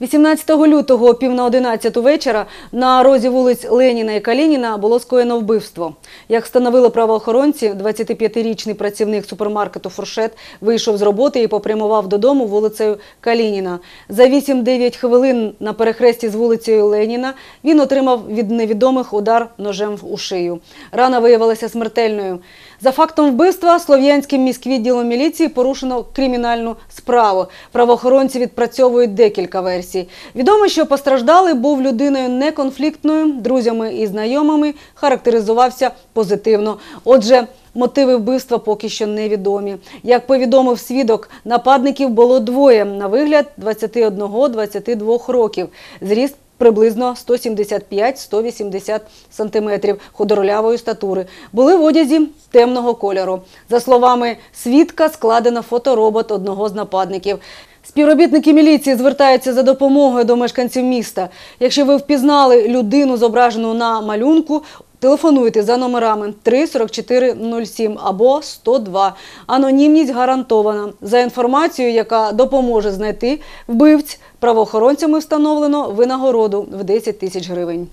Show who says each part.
Speaker 1: 18 лютого пів на 11 вечора на розі вулиць Леніна і Калініна було скоєно вбивство. Як встановили правоохоронці, 25-річний працівник супермаркету «Фуршет» вийшов з роботи і попрямував додому вулицею Калініна. За 8-9 хвилин на перехресті з вулицею Леніна він отримав від невідомих удар ножем у шию. Рана виявилася смертельною. За фактом вбивства Слов'янським міськвідділом міліції порушено кримінальну справу. Правоохоронці відпрацьовують декілька версій. Відомо, що постраждалий був людиною неконфліктною, друзями і знайомими характеризувався позитивно. Отже, мотиви вбивства поки що невідомі. Як повідомив свідок, нападників було двоє на вигляд 21-22 років. Зріст приблизно 175-180 сантиметрів ходоролявої статури. Були в одязі темного кольору. За словами свідка, складено фоторобот одного з нападників. Співробітники міліції звертаються за допомогою до мешканців міста. Якщо ви впізнали людину, зображену на малюнку, телефонуйте за номерами 34407 або 102. Анонімність гарантована. За інформацією, яка допоможе знайти вбивць, правоохоронцями встановлено винагороду в 10 тисяч гривень.